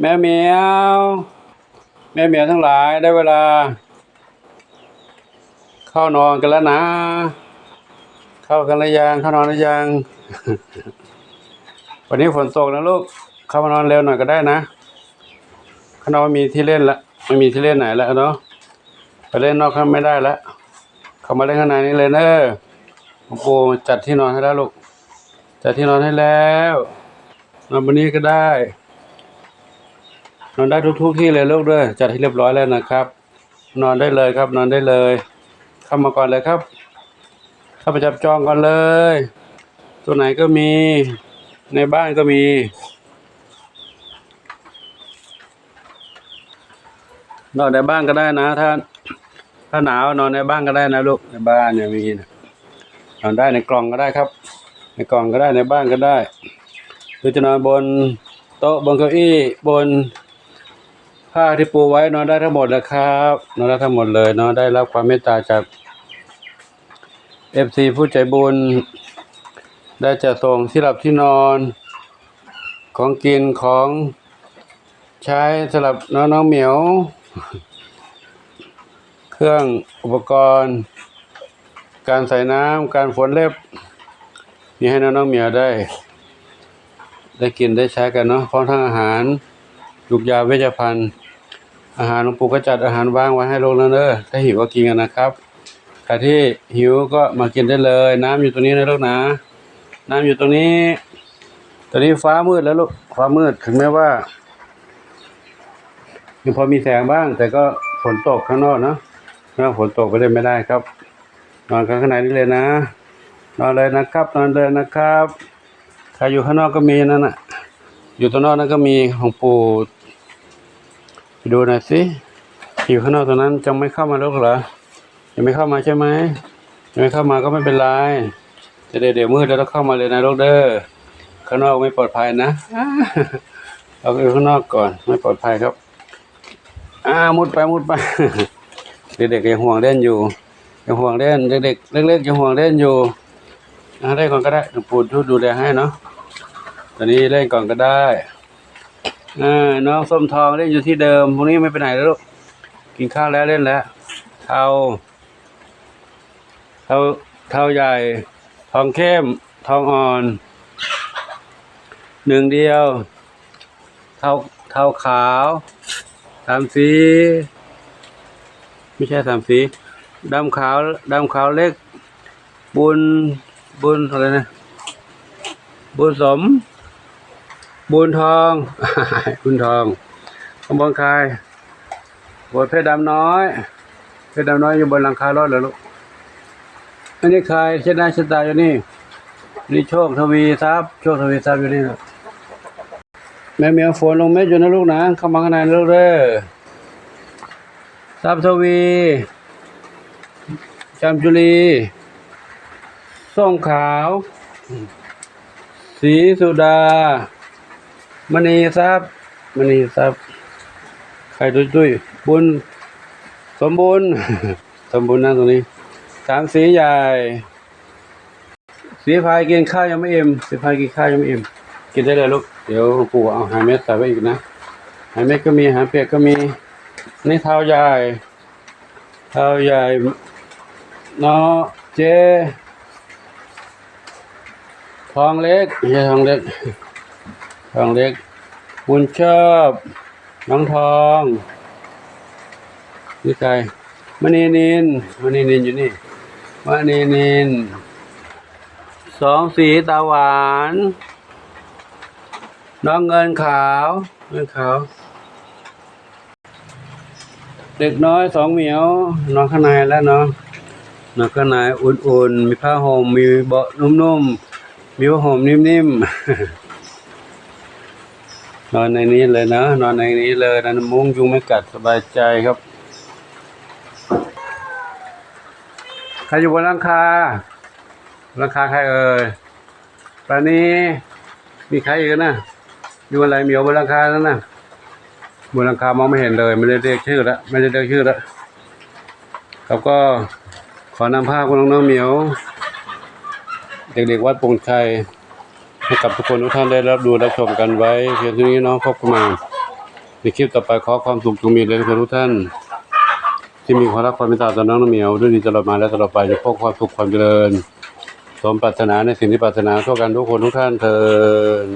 แม่เหมียว แม่เหมียวทั้งหลายได้เวลา เข้านอนกันแล้วนะ เข้ากันหรือยังเข้านอนหรือยัง วันนี้ฝนตกนะลูกเข้ามานอนเร็วหน่อยก็ได้นะข้างนอกไม่มีที่เล่นละไม่มีที่เล่นไหนแล้วเนาะไปเล่นนอกข้างไม่ได้ละเข้ามาเล่นข้างในนี้เลยเนอะหลวงปู่จัดที่นอนให้แล้วลูกจัดที่นอนให้แล้วนอนบนนี้ก็ได้ นอนได้ทุกๆที่เลยลูกด้วยจัดให้เรียบร้อยแล้วนะครับ นอนได้เลยครับ นอนได้เลย เข้ามาก่อนเลยครับเข้าไปจับจองก่อนเลย ตัวไหนก็มี ในบ้านก็มีนอนในบ้านก็ได้นะ ถ้า ถ้าหนาวนอนในบ้านก็ได้นะลูกในบ้านเนี่ยมีนะนอนได้ในกล่องก็ได้ครับ ในกล่องก็ได้ในบ้านก็ได้หรือจะนอนบนโต๊ะบนเก้าอี้บน ผ้าที่ปูไว้นอนได้ทั้งหมดเลยครับนอนได้ทั้งหมดเลยนอนได้รับความเมตตาจากเอฟซีผู้ใจบุญ ได้จะส่งที่หลับที่นอน ของกินของใช้สำหรับน้องน้องๆเหมียว เครื่องอุปกรณ์ การใส่น้ำการฝนเล็บมีให้น้องน้องๆเหมียวได้ ได้กินได้ใช้กันเนาะพร้อมทั้งอาหาร ลูกยาเวชภัณฑ์ อาหารหลวงปู่ก็จัดอาหารว่างไว้ให้ลงแล้วเนอะถ้าหิวก็กินกันนะครับใครที่หิวก็มากินได้เลย น้ำอยู่ตรงนี้นะลูกนะ น้ำอยู่ตรงนี้ ตอนนี้ฟ้ามืดแล้วลูกฟ้ามืดถึงแม้ว่ายังพอมีแสงบ้าง แต่ก็ฝนตกข้างนอกเนอะข้าฝนตกไปเล่นไม่ได้ครับ นอนกันข้างในนี่เลยนะ นอนเลยนะครับ นอนเลยนะครับใครอยู่ข้างนอกก็มีนั่นน่ะอยู่ตรงนอกนั้นก็มีของปู่ ดูหน่อยสิอยู่ข้างนอกตรงนั้นจะไม่เข้ามาแล้วเหรอยังไม่เข้ามาใช่ไหมยังไม่เข้ามาก็ไม่เป็นไรจะเดี๋ยวเดี๋ยวมืดแล้วต้องเข้ามาเลยนะลูกเด้อข้างนอกไม่ปลอดภัยนะเอาอยู่ข้างนอกก่อนไม่ปลอดภัยครับอ่ามุดไปมุดไปเด็กๆยังห่วงเล่นอยู่ยังห่วงเล่นเด็กๆเล็กๆยังห่วงเล่นอยู่อ่าเล่นก่อนก็ได้ปู่ช่วยดูแลให้เนาะตอนนี้เล่นก่อนก็ได้ อ่าน้องส้มทองเล่นอยู่ที่เดิมพวกนี้ไม่ไปไหนแล้วลูกกินข้าวแล้วเล่นแล้วเทาเทาเทาใหญ่ ทองเข้ม ทองอ่อน หนึ่งเดียว เทาเทาขาวสามสีไม่ใช่สามสีดำขาวดำขาวเล็ก บุญบุญอะไรนะบุญสม บุญทอง บุญทองข้างบนใครบนเพชรดำน้อย เพชรดำน้อยอยู่บนหลังคารถเหรอลูกอันนี้ใครชนได้เช่นตาอยู่นี่ นี่โชคทวีทรัพย์โชคทวีทรัพย์อยู่นี่ลูกแม่เมียวฝนลงเม็ดอยู่นะลูกนะเข้ามาข้างในลูกเด้อทรัพย์ทวีจามจุลีส้มขาว สีสุดา มณีทรัพย์มณีทรัพย์ใครตุ้ยตุ้ยบุญ สมบูรณ์ สมบูรณ์นะตรงนี้ สามสีใหญ่ สีพายกินข้าวยังไม่เอิมสีพายกินข้าวยังไม่เอิมกินได้เลยลูก เดี๋ยวปู่เอาหาเม็ดใส่ไว้อีกนะ หาเม็ดก็มี หาเปียกก็มี นี่เท้าใหญ่ เท้าใหญ่เนาะเจ ทองเล็กไม่ใช่ทองเล็ก ทองเล็ก บุญชอบ น้องทองนี่ใครมณีนินมณีนินอยู่นี่มณีนินสองสีตาหวาน น้องเงินขาวเงินขาว เด็กน้อยสองเหมียวนอนข้างในแล้วเนาะนอนข้างในอุ่นๆ มีผ้าห่มมีเบาะนุ่มๆ มีผ้าห่มนิ่มๆ นอนในนี้เลยนะนอนในนี้เลยนะมุ้งยุงไม่กัดสบายใจครับใครอยู่บนหลังคาหลังคาใครเอ่ยตอนนี้มีใครอีกนะอยู่อะไรเหมียวบนหลังคานั่นนะบนหลังคามองไม่เห็นเลย ไม่ได้เรียกชื่อแล้วไม่ได้เรียกชื่อแล้วครับก็ขอนำภาพของน้องเหมียว เด็กๆวัดปงชัย ให้กับทุกคนทุกท่านได้รับดูรับชมกันไว้ เพียงเท่านี้เน้องขอบมาในคลิปต่อไปขอความสุขจงมีเลยทุกท่าน ที่มีความรักความเมตตาต่อน้องน้องเหมียวด้วยดีตลอดมาและตลอดไปจะพบความสุขความเจริญ สมปรารถนาในสิ่งที่ปรารถนาทั่วกันทุกคนทุกท่านเทิน